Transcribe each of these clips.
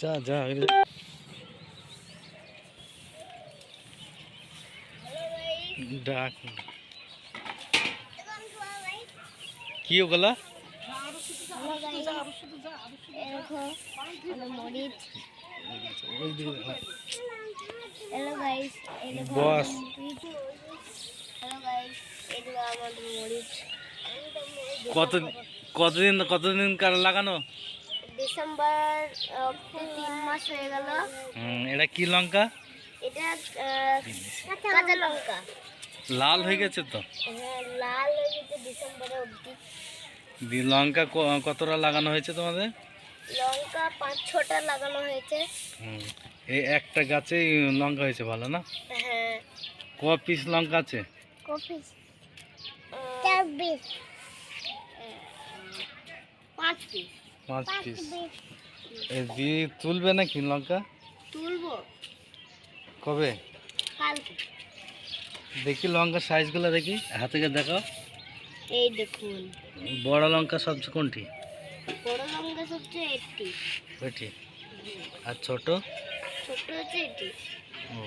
যা যা ডাক। কি ওগুলা বস। কত কতদিন কতদিন কার লাগানো? ডিসেম্বর তিন মাস হয়ে গেল। এটা কি লঙ্কা? এটা কাঁচা লঙ্কা। লাল হয়ে গেছে তো? হ্যাঁ লাল হয়ে গেছে ডিসেম্বরে অবধি। দি লঙ্কা ক- কতটা লাগানো হয়েছে তোমাদের? লঙ্কা পাঁচ ছটা লাগানো হয়েছে। হুম, এই একটা গাছেই লঙ্কা হয়েছে ভালো না? হ্যাঁ। ক পিস লঙ্কা আছে? কফি চার পিস পাঁচ পিস পাঁচ পিস দিয়ে তুলবে নাকি লঙ্কা? তুলবো। কবে? দেখি লঙ্কার সাইজগুলো দেখি। হাতে গিয়ে দেখাও। এই দেখুন। বড় লঙ্কা সবচেয়ে কোনটি? বড় লঙ্কা সবচেয়ে ওইটি আর ছোট? ছোট হচ্ছে এটি। ও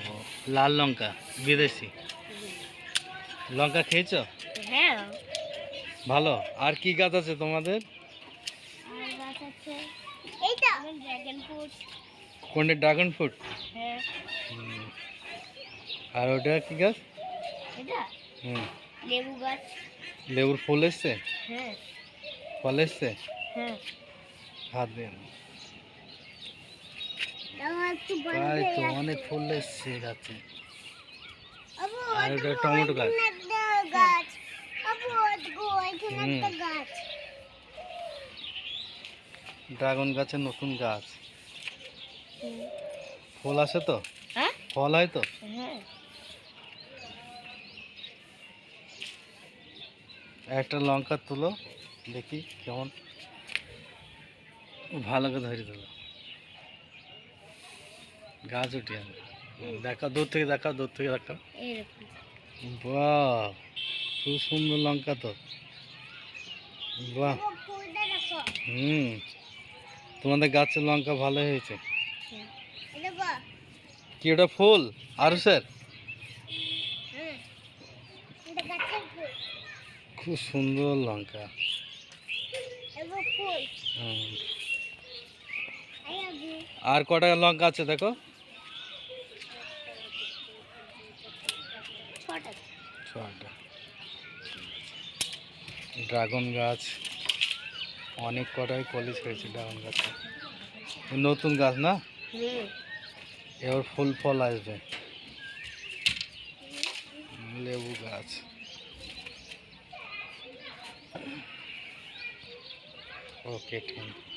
লাল লঙ্কা বিদেশি। লঙ্কা খেয়েছো? হ্যাঁ। ভালো। আর কি গাছ আছে তোমাদের? আছে। এইটা। ড্রাগন ফ্রুট কোনটা? ড্রাগন ফ্রুট হ্যাঁ। আর ওটা কি গাছ? এটা? হুম। লেবু গাছ। লেবুর ফুল এসছে? হ্যাঁ। ফল এসছে? হ্যাঁ। হাত দিন একটু তাই তো অনেক ফুল এসছে গাছে। আর ওটা টমেটো গাছ। গাছ। হুম। গাছ ড্রাগন গাছের নতুন গাছ। ফুল আসে তো? হ্যাঁ? ফল হয় তো? হ্যাঁ। একটা লঙ্কা তুলো দেখি কেমন। ভালো করে ধরে দিল গাছ উঠে দেখা দূর থেকে দেখা দূর থেকে দেখা। বাহ খুব সুন্দর লঙ্কা তো। বাহ। হুম। তোমাদের গাছের লঙ্কা ভালো হয়েছে। দেখো কি ওটা ফুল? আর স্যার হ্যাঁ খুব সুন্দর লঙ্কা। আর কটা লঙ্কা আছে দেখো? ছটা। ড্রাগন গাছ। অনেক কটাই কলিজ ছেড়েছে ড্রাগন গাছে। নতুন গাছ না? এবার ফুল ফল আসবে। লেবু গাছ। Okay thank you.